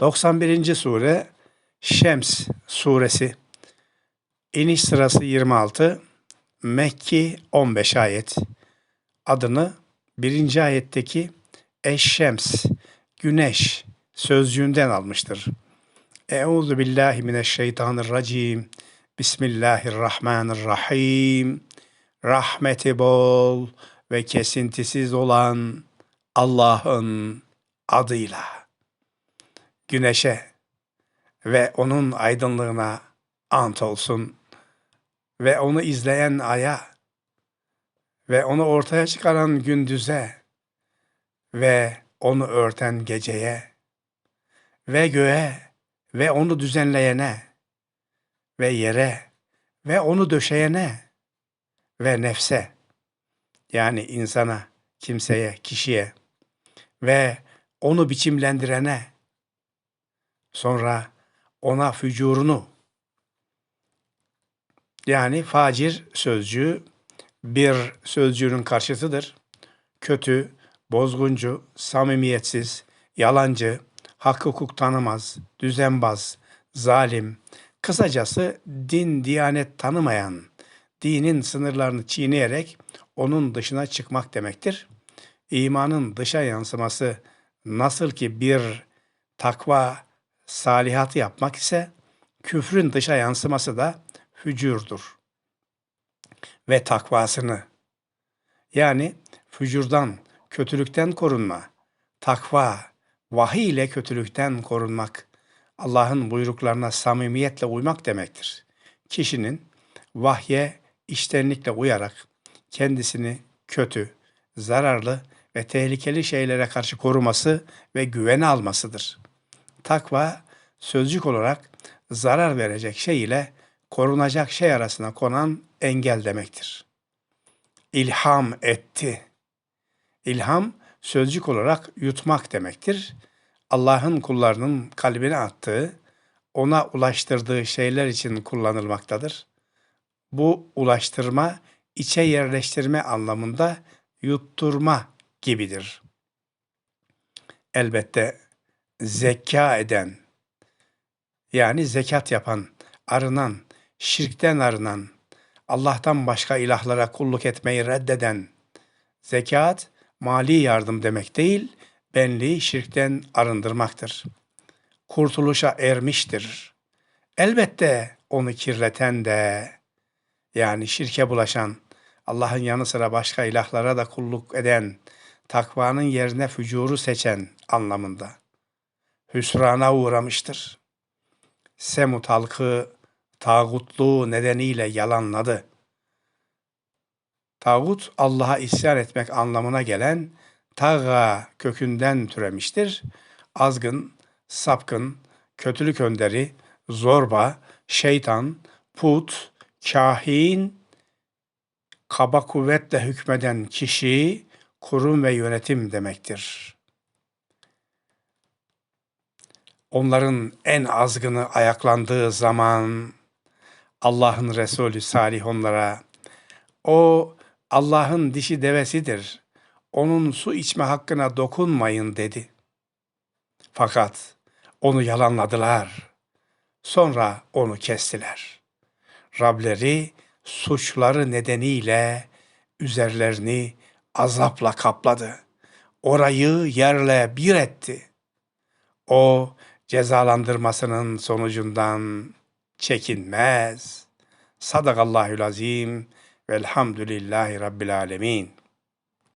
91. sure Şems suresi. İniş sırası 26. Mekki 15 ayet. Adını birinci ayetteki Eşşems, güneş sözcüğünden almıştır. Euzu billahi mineşşeytanirracim. Bismillahirrahmanirrahim. Rahmeti bol ve kesintisiz olan Allah'ın adıyla. Güneşe ve onun aydınlığına ant olsun ve onu izleyen aya ve onu ortaya çıkaran gündüze ve onu örten geceye ve göğe ve onu düzenleyene ve yere ve onu döşeyene ve nefse yani insana, kimseye, kişiye ve onu biçimlendirene sonra ona fücurunu yani facir sözcüğü bir sözcüğünün karşıtıdır. Kötü, bozguncu, samimiyetsiz, yalancı, hak hukuk tanımaz, düzenbaz, zalim, kısacası din, diyanet tanımayan, dinin sınırlarını çiğneyerek onun dışına çıkmak demektir. İmanın dışa yansıması nasıl ki bir takva salihatı yapmak ise küfrün dışa yansıması da fücurdur. Ve takvasını yani fücurdan, kötülükten korunma, takva, vahiy ile kötülükten korunmak, Allah'ın buyruklarına samimiyetle uymak demektir. Kişinin vahye iştenlikle uyarak kendisini kötü, zararlı ve tehlikeli şeylere karşı koruması ve güvene almasıdır. Takva sözcük olarak zarar verecek şey ile korunacak şey arasına konan engel demektir. İlham etti. İlham sözcük olarak yutmak demektir. Allah'ın kullarının kalbine attığı, ona ulaştırdığı şeyler için kullanılmaktadır. Bu ulaştırma, içe yerleştirme anlamında yutturma gibidir. Elbette zekka eden, yani zekat yapan, arınan, şirkten arınan, Allah'tan başka ilahlara kulluk etmeyi reddeden, zekat mali yardım demek değil, benliği şirkten arındırmaktır. Kurtuluşa ermiştir. Elbette onu kirleten de, yani şirke bulaşan, Allah'ın yanı sıra başka ilahlara da kulluk eden, takvanın yerine fücuru seçen anlamında. Hüsrana uğramıştır. Semut halkı tağutluğu nedeniyle yalanladı. Tağut Allah'a isyan etmek anlamına gelen taga kökünden türemiştir. Azgın, sapkın, kötülük önderi, zorba, şeytan, put, kahin, kaba kuvvetle hükmeden kişi, kurum ve yönetim demektir. Onların en azgını ayaklandığı zaman Allah'ın Resulü Salih onlara o Allah'ın dişi devesidir. Onun su içme hakkına dokunmayın dedi. Fakat onu yalanladılar. Sonra onu kestiler. Rableri suçları nedeniyle üzerlerini azapla kapladı. Orayı yerle bir etti. O cezalandırmasının sonucundan çekinmez. Sadakallahül azim velhamdülillahi rabbil alemin.